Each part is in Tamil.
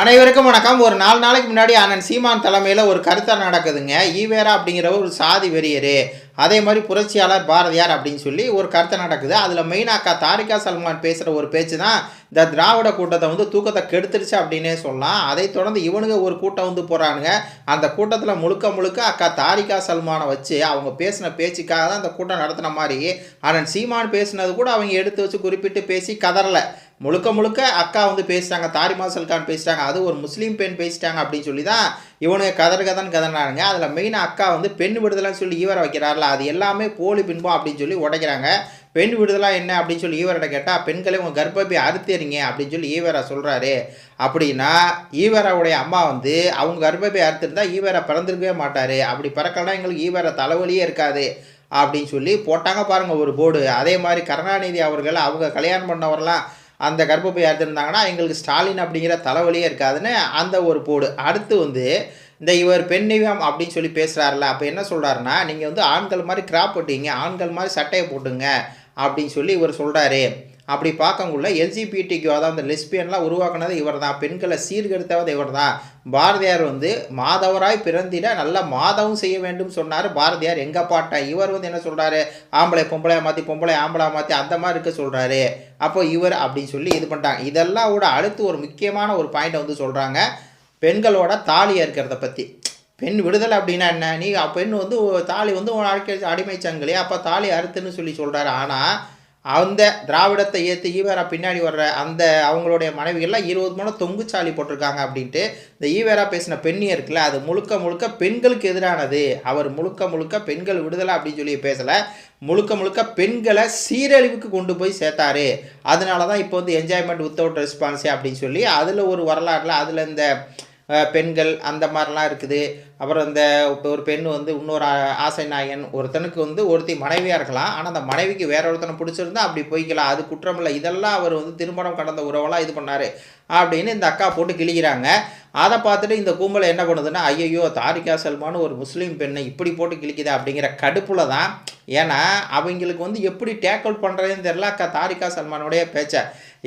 அனைவருக்கும் வணக்கம். ஒரு நாலு நாளைக்கு முன்னாடி அண்ணன் சீமான் தலைமையில் ஒரு கருத்தர் நடக்குதுங்க. ஈவேரா அப்படிங்கிற ஒரு சாதி வெறியரு. அதே மாதிரி புரட்சியாளர் பாரதியார் அப்படின்னு சொல்லி ஒரு கருத்தை நடக்குது. அதில் மெயினாக்கா தாரிகா சல்மான் பேசுகிற ஒரு பேச்சு தான் இந்த திராவிட கூட்டத்தை வந்து தூக்கத்தை கெடுத்துருச்சு அப்படின்னே சொல்லலாம். அதை தொடர்ந்து இவனுங்க ஒரு கூட்டம் வந்து போகிறானுங்க அந்த கூட்டத்தில் முழுக்க முழுக்க அக்கா தாரிகா சல்மானை வச்சு அவங்க பேசின பேச்சுக்காக தான் அந்த கூட்டம் நடத்தின மாதிரி அண்ணன் சீமான் பேசினது கூட அவங்க எடுத்து வச்சு குறிப்பிட்டு பேசி கதறலை. முழுக்க முழுக்க அக்கா வந்து பேசிட்டாங்க தாரிமா சல்கான் பேசிட்டாங்க அது ஒரு முஸ்லீம் பெண் பேசிட்டாங்க அப்படின்னு சொல்லி தான் இவனுக்கு கதர் கதன் கதனானுங்க அதில் மெயினாக அக்கா வந்து பெண் விடுதலைன்னு சொல்லி ஈவரை வைக்கிறாருல அது எல்லாமே போலி பின்பம் அப்படின்னு சொல்லி உடைக்கிறாங்க. பெண் விடுதலாக என்ன அப்படின்னு சொல்லி ஈவர்கிட்ட கேட்டால் பெண்களை உங்கள் கர்ப்பப்பை அறுத்தறிங்க அப்படின்னு சொல்லி ஈவரா சொல்கிறாரு அப்படின்னா ஈவராவுடைய அம்மா வந்து அவங்க கர்ப்பப்பை அறுத்துருந்தால் ஈவரா பிறந்திருக்கவே மாட்டார். அப்படி பிறக்கலாம் எங்களுக்கு ஈவரா தலைவலியே இருக்காது அப்படின்னு சொல்லி போட்டாங்க பாருங்கள் ஒரு போர்டு. அதே மாதிரி கருணாநிதி அவர்கள் அவங்க கல்யாணம் பண்ணவரெல்லாம் அந்த கர்ப்பப்பை எடுத்திருந்தாங்கன்னா எங்களுக்கு ஸ்டாலின் அப்படிங்கிற தலைவலியே இருக்காதுன்னு அந்த ஒரு போடு. அடுத்து வந்து இந்த இவர் பெண்ணிவம் அப்படின்னு சொல்லி பேசுகிறாருல அப்போ என்ன சொல்கிறாருன்னா நீங்கள் வந்து ஆண்கள் மாதிரி கிராப் போட்டீங்க ஆண்கள் மாதிரி சட்டையை போட்டுங்க அப்படின்னு சொல்லி இவர் சொல்கிறாரு அப்படி பார்க்கக்குள்ள எல்ஜிபிடிக்கு அதாவது அந்த லெஸ்பியன்லாம் உருவாக்குனது இவர் தான் பெண்களை சீர்கெடுத்தவது இவர் தான் பாரதியார் வந்து மாதவராய் பிறந்திட நல்ல மாதவும் செய்ய வேண்டும் சொன்னார். பாரதியார் எங்கள் பாட்டா இவர் வந்து என்ன சொல்கிறாரு ஆம்பளை பொம்பளை மாற்றி பொம்பளை ஆம்பளை மாற்றி அந்த மாதிரி இருக்க சொல்கிறாரு அப்போ இவர் அப்படின்னு சொல்லி இது பண்ணிட்டாங்க. இதெல்லாம் விட அடுத்து ஒரு முக்கியமான ஒரு பாயிண்டை வந்து சொல்கிறாங்க பெண்களோட தாலி இருக்கிறத பற்றி பெண் விடுதலை அப்படின்னா என்ன? நீ பெண் வந்து தாலி வந்து உன் அடிமை சங்கிலி அப்போ தாலி அறுத்துன்னு சொல்லி சொல்கிறாரு ஆனால் அந்த திராவிடத்தை ஏற்று ஈவேரா பின்னாடி வர்ற அந்த அவங்களுடைய மனைவிகள்லாம் இருபது மணி தொங்குச்சாலி போட்டிருக்காங்க அப்படின்ட்டு இந்த ஈவேரா பேசின பெண்ணி இருக்குல்ல அது முழுக்க முழுக்க பெண்களுக்கு எதிரானது. அவர் முழுக்க முழுக்க பெண்கள் விடுதலை அப்படின்னு சொல்லி பேசலை. முழுக்க முழுக்க பெண்களை சீரழிவுக்கு கொண்டு போய் சேர்த்தாரு. அதனால தான் இப்போ வந்து என்ஜாய்மெண்ட் வித்தவுட் ரெஸ்பான்ஸே அப்படின்னு சொல்லி அதில் ஒரு வரலாறுல அதில் இந்த பெண்கள் அந்த மாதிரிலாம் இருக்குது. அப்புறம் இந்த இப்போ ஒரு பெண் வந்து இன்னொரு ஆ- ஆசை நாயன் ஒருத்தனுக்கு வந்து ஒருத்தி மனைவியாக இருக்கலாம். ஆனால் அந்த மனைவிக்கு வேற ஒருத்தனை பிடிச்சிருந்தா அப்படி போய்க்கலாம். அது குற்றம் இல்லை. இதெல்லாம் அவர் வந்து திருமணம் கடந்த உறவெல்லாம் இது பண்ணார். அப்படின்னு இந்த அக்கா போட்டு கிழிக்கிறாங்க. அதை பார்த்துட்டு இந்த கும்பலை என்ன பண்ணுதுன்னா ஐயையோ தாரிகா சல்மான் ஒரு முஸ்லீம் பெண்ணை இப்படி போட்டு கிழிக்குது அப்படிங்கிற கடுப்பில் தான் ஏன்னா அவங்களுக்கு வந்து எப்படி டேக்கிள் பண்ணுறதுன்னு தெரில அக்கா தாரிகா சல்மானுடைய பேச்சை.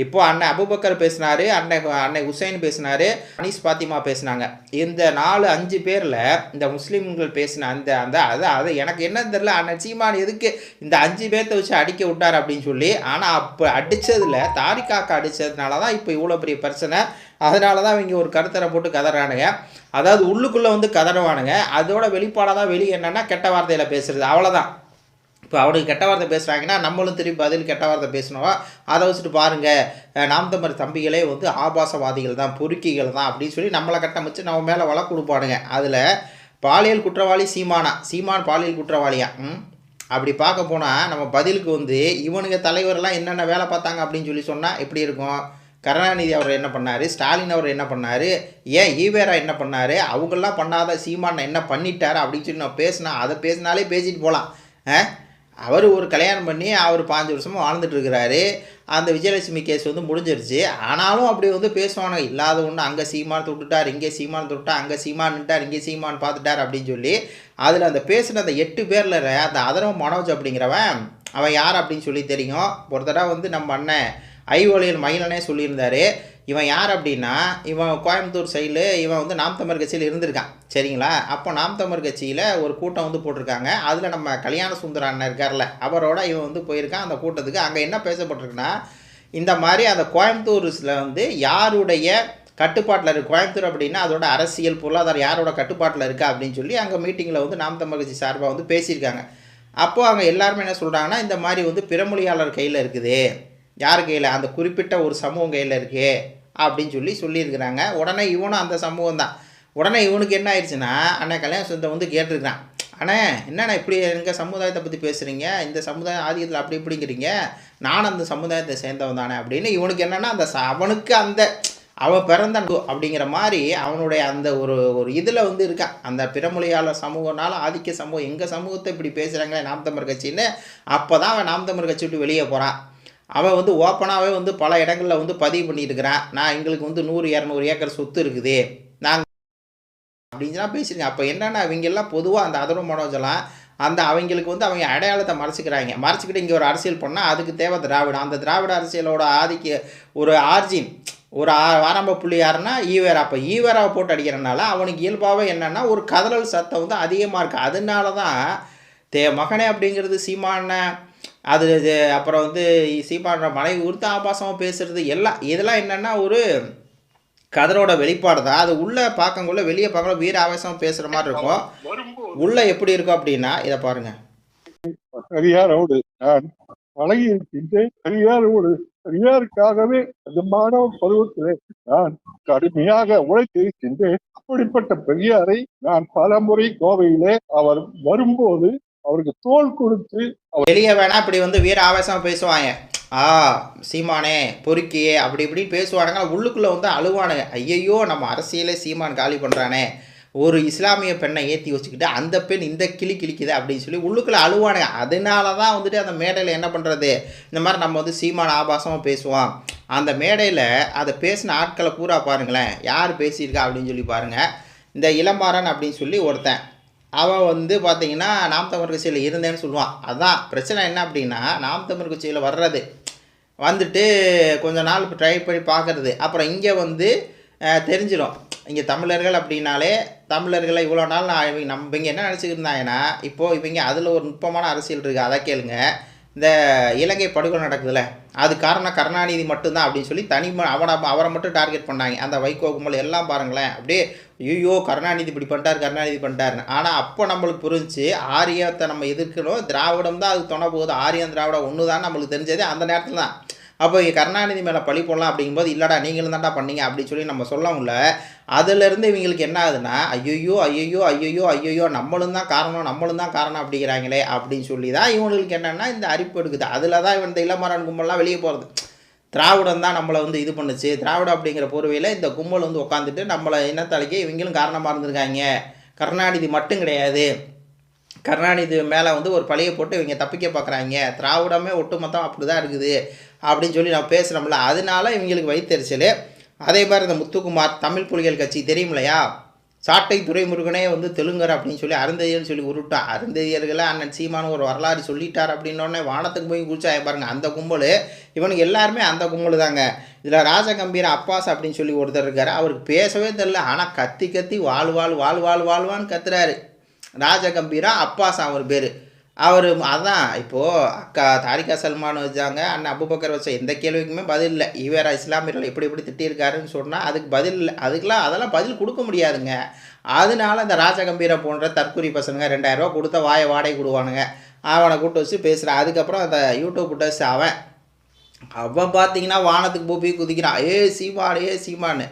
இப்போ அண்ணன் அபுபக்கர் பேசினாரு அன்னை அன்னை ஹுசைன் பேசினார் அனீஸ் பாத்திமா பேசினாங்க. இந்த நாலு அஞ்சு பேரில் இந்த முஸ்லீம்கள் பேசின அந்த அந்த அது அது எனக்கு என்னன்னு தெரில அண்ணன் சீமான் எதுக்கு இந்த அஞ்சு பேர்த்த வச்சு அடிக்க விட்டார் அப்படின்னு சொல்லி ஆனால் அப்போ அடித்ததில் தாரிகாக்கா அடித்ததுனால தான் இப்போ இவ்வளோ பெரிய பிரச்சனை. அதனால தான் இவங்க ஒரு கருத்தரை போட்டு கதறானுங்க. அதாவது உள்ளுக்குள்ளே வந்து கதறுவானுங்க. அதோட வெளிப்பாடாக தான் வெளியே என்னென்னா கெட்ட வார்த்தையில் பேசுகிறது அவ்வளோதான் இப்போ அவனுக்கு கெட்ட வார்த்தை பேசுகிறாங்கன்னா நம்மளும் திருப்பி பதில் கெட்ட வார்த்தை பேசணும்? அதை வச்சுட்டு பாருங்கள் நாம் தம்பிகளே வந்து ஆபாசவாதிகள் தான் பொறுக்கிகள் தான் அப்படின்னு சொல்லி நம்மளை கட்டமைச்சு நம்ம மேலே வழக்கு கொடுப்பானுங்க அதில் பாலியல் குற்றவாளி சீமானா. சீமான் பாலியல் குற்றவாளியா? ம்? அப்படி பார்க்க போனால் நம்ம பதிலுக்கு வந்து இவனுங்க தலைவரெல்லாம் என்னென்ன வேலை பார்த்தாங்க அப்படின்னு சொல்லி சொன்னால் எப்படி இருக்கும்? கருணாநிதி அவர் என்ன பண்ணார்? ஸ்டாலின் அவர் என்ன பண்ணார்? ஏன் ஈவேரா என்ன பண்ணார்? அவங்கெல்லாம் பண்ணாத சீமான் என்ன பண்ணிட்டார்? அப்படின்னு சொல்லி நான் பேசினா அதை பேசினாலே பேசிட்டு போகலாம் ஆ? அவர் ஒரு கல்யாணம் பண்ணி அவர் பாஞ்சு வருஷமாக வாழ்ந்துட்டு இருக்கிறாரு. அந்த விஜயலட்சுமி கேஸ் வந்து முடிஞ்சிருச்சு. ஆனாலும் அப்படி வந்து பேசுவாங்க இல்லாத ஒன்று அங்கே சீமான் தொட்டுட்டார் இங்கே சீமான் தொட்டா அங்கே சீமான்ட்டார் இங்கே சீமான் பார்த்துட்டார் அப்படின்னு சொல்லி அதில் அந்த பேசின அந்த எட்டு பேரில் அந்த அதரவ மனோஜ் அப்படிங்கிறவன் அவன் யார் அப்படின்னு சொல்லி தெரியும். ஒரு தடவை வந்து நம்ம அண்ணன் ஐஓலியல் மயிலனே சொல்லியிருந்தாரு. இவன் யார் அப்படின்னா இவன் கோயம்புத்தூர் சைடில் இவன் வந்து நாம் தமிழ் கட்சியில் இருந்திருக்கான். சரிங்களா? அப்போ நாம் தமிழ் கட்சியில் ஒரு கூட்டம் வந்து போட்டிருக்காங்க. அதில் நம்ம கல்யாண சுந்தர அண்ணன் இருக்கார்ல அவரோட இவன் வந்து போயிருக்கான். அந்த கூட்டத்துக்கு அங்கே என்ன பேசப்பட்டிருக்குன்னா இந்த மாதிரி அந்த கோயம்புத்தூர்ஸில் வந்து யாருடைய கட்டுப்பாட்டில் இருக்குது கோயம்புத்தூர் அப்படின்னா அதோட அரசியல் பொருளாதாரம் யாரோட கட்டுப்பாட்டில் இருக்கா அப்படின்னு சொல்லி அங்கே மீட்டிங்கில் வந்து நாம் தமிழ் கட்சி சார்பாக வந்து பேசியிருக்காங்க. அப்போது அங்கே எல்லாருமே என்ன சொல்கிறாங்கன்னா இந்த மாதிரி வந்து பிறமொழியாளர் கையில் இருக்குது. யார் கையில்? அந்த குறிப்பிட்ட ஒரு சமூகம் கையில் இருக்கு அப்படின்னு சொல்லி சொல்லியிருக்கிறாங்க. உடனே இவனும் அந்த சமூகம் தான். உடனே இவனுக்கு என்ன ஆயிடுச்சுன்னா அண்ணன் கல்யாண சுந்தரம் வந்து கேட்டிருக்கிறான். அண்ணே என்னண்ணா இப்படி எங்கள் சமுதாயத்தை பற்றி பேசுகிறீங்க இந்த சமுதாயம் ஆதிக்கத்தில் அப்படி இப்படிங்கிறீங்க. நான் அந்த சமுதாயத்தை சேர்ந்தவன் தானே அப்படின்னு இவனுக்கு என்னென்னா அந்த அவனுக்கு அந்த அவன் பிறந்த அப்படிங்கிற மாதிரி அவனுடைய அந்த ஒரு ஒரு இதில் வந்து இருக்கான் அந்த பிறமொழியாளர் சமூகனால ஆதிக்க சமூகம் எங்கள் சமூகத்தை இப்படி பேசுகிறாங்களே நாம் தமிழ் கட்சின்னு அப்போ தான் அவன் நாம் தமிழ் கட்சி விட்டு வெளியே போகிறான் அவன் வந்து ஓப்பனாகவே வந்து பல இடங்களில் வந்து பதிவு பண்ணிட்டுருக்கிறான் நான் எங்களுக்கு வந்து நூறு இரநூறு ஏக்கர் சொத்து இருக்குது. நாங்கள் அப்படின்லாம் பேசியிருக்கேன் அப்போ என்னென்னா அவங்கெல்லாம் பொதுவாக அந்த அதர்வ மனோஜெல்லாம் அந்த அவங்களுக்கு வந்து அவங்க அடையாளத்தை மறைச்சிக்கிறாங்க. மறைச்சிக்கிட்டு இங்கே ஒரு அரசியல் பண்ணால் அதுக்கு தேவை திராவிடம். அந்த திராவிட அரசியலோட ஆதிக்க ஒரு ஆர்ஜின் ஒரு ஆ- ஆரம்ப புள்ளி யாருன்னா ஈவேரா. அப்போ ஈவேராவை போட்டு அடிக்கிறனால அவனுக்கு இயல்பாகவே என்னென்னா ஒரு கதறல் சத்தம் வந்து அதிகமாக இருக்குது அதனால தான் தே மகனே அப்படிங்கிறது சீமான அது இது அப்புறம் வந்து சீமான மனைவி உறுத்த ஆபாசமாக பேசுறது எல்லாம் இதெல்லாம் என்னென்னா ஒரு கதரோட வெளிப்பாடு தான் அது உள்ளே பார்க்கக்குள்ள வெளியே பார்க்கல வீர ஆவேசமாக பேசுகிற மாதிரி இருக்கும். உள்ளே எப்படி இருக்கும் அப்படின்னா இதை பாருங்கள் பெரியாரோடு நான் பழகி இருக்கின்றேன் பெரியாரோடு பெரியாருக்காகவே அந்த மாணவ பருவத்திலே நான் கடுமையாக உழைத்திருக்கின்றேன் அப்படிப்பட்ட பெரியாரை நான் பல முறை கோவையிலே அவர் வரும்போது அவருக்கு தோல் கொடுத்து வெளியே வேணா இப்படி வந்து வீர ஆவேசமா பேசுவாங்க. ஆ சீமானே பொறுக்கியே அப்படி இப்படி பேசுவானுங்க. உள்ளுக்குள்ளே வந்து அழுவானுங்க. ஐயையோ நம்ம அரசியலே சீமான் காலி பண்ணுறானே ஒரு இஸ்லாமிய பெண்ணை ஏற்றி வச்சுக்கிட்டு அந்த பெண் இந்த கிளி கிளிக்குது அப்படின்னு சொல்லி உள்ளுக்குள்ளே அழுவானுங்க. அதனால தான் வந்துட்டு அந்த மேடையில் என்ன பண்ணுறது இந்த மாதிரி நம்ம வந்து சீமான ஆபாசமாக பேசுவோம் அந்த மேடையில் அதை பேசின ஆட்களை பூரா பாருங்களேன். யார் பேசியிருக்கா அப்படின்னு சொல்லி பாருங்கள் இந்த இளமாறன் அப்படின்னு சொல்லி ஒருத்தன். அவன் வந்து பார்த்தீங்கன்னா நாம் தமிழ் கட்சியில் இருந்தேன்னு சொல்லுவான் அதான் பிரச்சனை என்ன அப்படின்னா நாம் தமிழ் கட்சியில் வர்றது. வந்துட்டு கொஞ்ச நாள் ட்ரை பண்ணி பார்க்குறது அப்புறம் இங்கே வந்து தெரிஞ்சிடும் இங்கே தமிழர்கள் அப்படின்னாலே தமிழர்களை இவ்வளோ நாள் நான் இவங்க நம்ம இங்கே என்ன நினச்சிக்கிட்டு இருந்தாங்கன்னா இப்போது இவங்க அதில் ஒரு நுட்பமான அரசியல் இருக்குது அதை கேளுங்க. இந்த இலங்கை படுகொலை நடக்குதுல்ல அது காரணம் கருணாநிதி மட்டும்தான் அப்படின்னு சொல்லி தனி அவனை அவரை மட்டும் டார்கெட் பண்ணாங்க. அந்த வைகோ கும்பல் எல்லாம் பாருங்களேன். அப்படியே ஐயோ கருணாநிதி இப்படி பண்ணிட்டார் கருணாநிதி பண்ணிட்டாருன்னு. ஆனால் அப்போ நம்மளுக்கு புரிஞ்சு ஆரியத்தை நம்ம எதிர்க்கணும். திராவிடம் தான் அது துணை போகுது. ஆரியம் திராவிடம் ஒன்று தான் நம்மளுக்கு தெரிஞ்சது அந்த நேரத்தில் தான். அப்போ கருணாநிதி மேலே பழி போடலாம் அப்படிங்கும்போது இல்லைடா நீங்களும் தான்டா பண்ணீங்க அப்படின்னு சொல்லி நம்ம சொல்லவும்ல அதுலேருந்து இவங்களுக்கு என்ன ஆகுதுன்னா ஐயோ ஐயோ ஐயோ ஐயோ நம்மளும் தான் காரணம் நம்மளும் தான் காரணம் அப்படிங்கிறாங்களே அப்படின்னு சொல்லி தான் இவங்களுக்கு என்னென்னா இந்த அரிப்பு எடுக்குது. அதில் தான் இவன் இந்த இளமரன் கும்பல்லாம் வெளியே போகிறது திராவிடம் தான் நம்மளை வந்து இது பண்ணுச்சு. திராவிடம் அப்படிங்கிற போர்வையில் இந்த கும்பல் வந்து உட்காந்துட்டு நம்மளை இனத்தலைக்கு இவங்களும் காரணமாக இருந்திருக்காங்க. கருணாநிதி மட்டும் கிடையாது. கருணாநிதி மேலே வந்து ஒரு பழியை போட்டு இவங்க தப்பிக்க பார்க்குறாங்க திராவிடமே ஒட்டுமொத்தம் அப்படி தான் இருக்குது. அப்படின்னு சொல்லி நான் பேசுகிறோம்ல அதனால இவங்களுக்கு வைத்தறிச்சல் அதே மாதிரி இந்த முத்துக்குமார் தமிழ் புலிகள் கட்சி தெரியும் இல்லையா சாட்டை துரைமுருகனே வந்து தெலுங்கர் அப்படின்னு சொல்லி அருந்ததியர்னு சொல்லி உருட்டான் அருந்ததியர்களை அண்ணன் சீமானு ஒரு வரலாறு சொல்லிட்டார் அப்படின்னோடனே வானத்துக்கு போய் குளிச்சாய பாருங்கள் அந்த கும்பல் இவனுக்கு எல்லாருமே அந்த கும்பல் தாங்க. இதில் ராஜகம்பீர அப்பாஸ் அப்படின்னு சொல்லி ஒருத்தர் இருக்கார். அவருக்கு பேசவே தெரில ஆனால் கத்தி கத்தி வாழ்வாள் வாழ்வாள் வாழ்வான்னு கத்துறாரு. ராஜகம்பீரா அப்பாஸ் அவர் பேர். அவர் அதான் இப்போது அக்கா தாரிகா சல்மான் வச்சாங்க அண்ணன் அபுபக்கர் வச்ச எந்த கேள்விக்குமே பதில் இல்லை. ஈவேரா இஸ்லாமியர்கள் எப்படி எப்படி திட்டியிருக்காருன்னு சொன்னால் அதுக்கு பதில் இல்லை. அதுக்கெலாம் அதெல்லாம் பதில் கொடுக்க முடியாதுங்க. அதனால இந்த ராஜகம்பீரம் போன்ற தற்கொலை பசங்க ரெண்டாயிரரூவா கொடுத்தா வாயை வாடகை கொடுவானுங்க. அவனை கூட்டு வச்சு பேசுகிறான் அதுக்கப்புறம் அந்த யூடியூப் விட்டு வச்சு அவன் அவன் பார்த்தீங்கன்னா வானத்துக்கு போய் போய் குதிக்கிறான். ஏ சீமான் ஏ சீமான்னு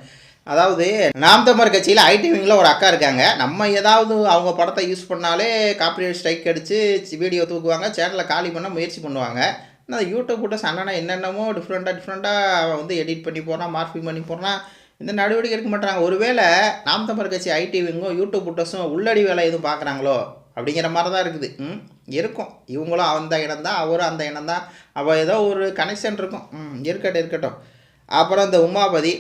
அதாவது நாம் தமிழர் கட்சியில் ஐடிவிங்கில் ஒரு அக்கா இருக்காங்க. நம்ம ஏதாவது அவங்க படத்தை யூஸ் பண்ணாலே காப்பிரைட் ஸ்ட்ரைக் அடித்து வீடியோ தூக்குவாங்க சேனலை காலி பண்ண முயற்சி பண்ணுவாங்க. ஆனால் யூடியூப் கூட சண்டனா என்னென்னமோ டிஃப்ரெண்ட்டாக டிஃப்ரெண்ட்டாக அவன் வந்து எடிட் பண்ணி போகிறான் மார்பிங் பண்ணி போகிறான் இந்த நடவடிக்கை எடுக்க மாட்டாங்க. ஒருவேளை நாம் தமிழர் கட்சி ஐடிவிங்கும் யூடியூப் புட்டஸும் உள்ளடி வேலை எதுவும் பார்க்குறாங்களோ? அப்படிங்கிற மாதிரி தான் இருக்குது. ம் இருக்கும். இவங்களும் அந்த இடம் தான் அவரும் அந்த இடம் தான் அவள் ஏதோ ஒரு கனெக்ஷன் இருக்கும். ம் இருக்கட்டும் இருக்கட்டும். அப்புறம் இந்த உமாபதி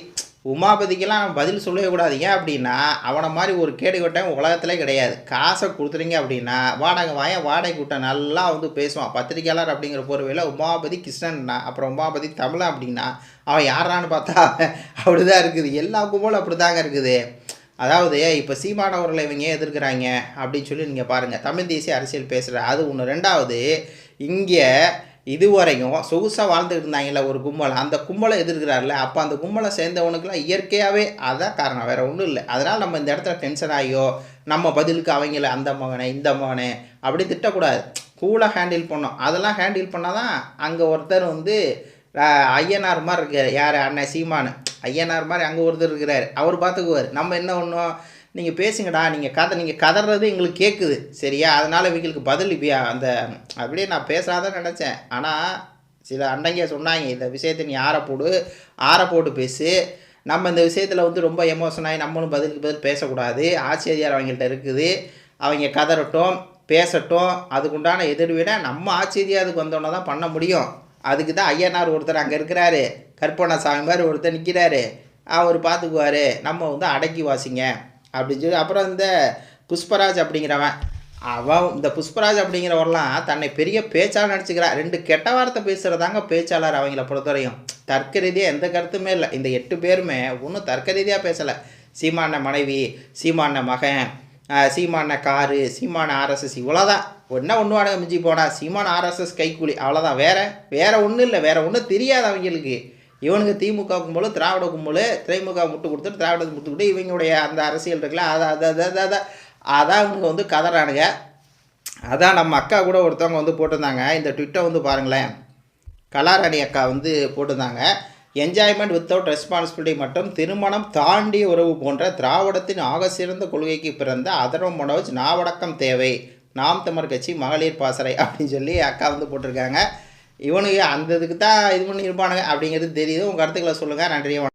உமாபதிக்கெல்லாம் பதில் சொல்லவே கூடாது. ஏன் அப்படின்னா அவனை மாதிரி ஒரு கேடு கட்டம் உலகத்திலே கிடையாது. காசை கொடுத்துறீங்க அப்படின்னா வாடகை வாய வாடகை கூட்டம் நல்லா வந்து பேசுவான். பத்திரிக்கையாளர் அப்படிங்கிற போர்வையில் உமாபதி கிருஷ்ணன்னா அப்புறம் உமாபதி தமிழன் அப்படின்னா அவன் யாரான்னு பார்த்தா அப்படிதான் இருக்குது. எல்லா கும்பலும் அப்படி தாங்க இருக்குது. அதாவது இப்போ சீமானவர்களை இவங்க ஏன் எதிர்க்கிறாங்க அப்படின்னு சொல்லி நீங்கள் பாருங்கள் தமிழ் தேசிய அரசியல் பேசுகிற அது ஒன்று ரெண்டாவது இங்கே இதுவரைக்கும் சொகுசாக வாழ்ந்துட்டு இருந்தாங்கல்ல ஒரு கும்பலை அந்த கும்பலை எதிர்க்கிறார்ல அப்போ அந்த கும்பலை சேர்ந்தவனுக்குலாம் இயற்கையாகவே அதான் காரணம். வேறு ஒன்றும் இல்லை. அதனால் நம்ம இந்த இடத்துல டென்ஷன் ஆகியோ நம்ம பதிலுக்கு அவங்கள அந்த மகனை இந்த மகனை அப்படி திட்டக்கூடாது. கூலாக ஹேண்டில் பண்ணோம் அதெல்லாம் ஹேண்டில் பண்ணால் தான் அங்கே ஒருத்தர் வந்து ஐயனார் மாதிரி இருக்கார். யார்? அண்ணன் சீமானு. ஐயனார் மாதிரி அங்கே ஒருத்தர் இருக்கிறார். அவர் பார்த்துக்குவார் நம்ம என்ன ஒன்றும் நீங்கள் பேசுங்கடா நீங்கள் கதை நீங்கள் கதறது எங்களுக்கு கேட்குது சரியா? அதனால் இவங்களுக்கு பதில் இப்பயா அந்த அப்படியே நான் பேசாதான் நினச்சேன். ஆனால் சில அண்டைங்க சொன்னாங்க இந்த விஷயத்தை நீ ஆற போடு ஆற போட்டு பேசு. நம்ம இந்த விஷயத்தில் வந்து ரொம்ப எமோஷன் ஆகி நம்மளும் பதிலுக்கு பதில் பேசக்கூடாது. ஆச்சரியார் அவங்கள்ட்ட இருக்குது. அவங்க கதறட்டும் பேசட்டும். அதுக்குண்டான எதிர்விட நம்ம ஆச்சரியாதுக்கு வந்தோன்னே தான் பண்ண முடியும். அதுக்கு தான் ஐயனார் ஒருத்தர் அங்கே இருக்கிறாரு. கற்பனா சாமி மாதிரி ஒருத்தர் நிற்கிறாரு அவர் பார்த்துக்குவார் நம்ம வந்து அடக்கி வாசிங்க. அப்படின்னு சொல்லி அப்புறம் இந்த புஷ்பராஜ் அப்படிங்கிறவன் அவன் இந்த புஷ்பராஜ் அப்படிங்கிறவரெல்லாம் தன்னை பெரிய பேச்சாளர் நினச்சிக்கிறான் ரெண்டு கெட்ட வார்த்தை பேசுகிறதாங்க பேச்சாளர் அவங்கள பொறுத்தவரையும். தர்க்க ரீதியாக எந்த கருத்துமே இல்லை. இந்த எட்டு பேருமே ஒன்றும் தர்க்க ரீதியாக பேசலை. சீமான மனைவி சீமான மகன் சீமான காரு சீமான ஆர்எஸ்எஸ் இவ்வளோதான் ஒன்றா ஒன்று வாடகை மிஞ்சி போனால் சீமான ஆர்எஸ்எஸ் கைக்கூலி அவ்வளோதான் வேறு வேறு ஒன்றும் இல்லை. வேறு ஒன்றும் தெரியாது அவங்களுக்கு. இவனுக்கு திமுக கும்பல் திராவிட கும்பல் திமுக முட்டு கொடுத்துட்டு திராவிட முட்டு கொடுத்து இவங்களுடைய அந்த அரசியல் இருக்குல்ல அதை அதை அதை அதை அதை. அதான் இவங்க வந்து கதறானுங்க. அதான் நம்ம அக்கா கூட ஒருத்தவங்க வந்து போட்டிருந்தாங்க. இந்த ட்விட்டை வந்து பாருங்களேன். கலாராணி அக்கா வந்து போட்டிருந்தாங்க. என்ஜாய்மெண்ட் வித்தவுட் ரெஸ்பான்சிபிலிட்டி மற்றும் திருமணம் தாண்டிய உறவு போன்ற திராவிடத்தின் ஆக சிறந்த கொள்கைக்கு பிறந்த அதர்வம் மனோஜ் நாவடக்கம் தேவை. நாம் தமிழ் கட்சி மகளிர் பாசறை அப்படின்னு சொல்லி அக்கா வந்து போட்டிருக்காங்க. இவனுக்கு அந்த இதுக்கு தான் இது பண்ணியிருப்பானுங்க அப்படிங்கிறது தெரியுது. உங்கள் கருத்துக்களை சொல்லுங்கள் நன்றி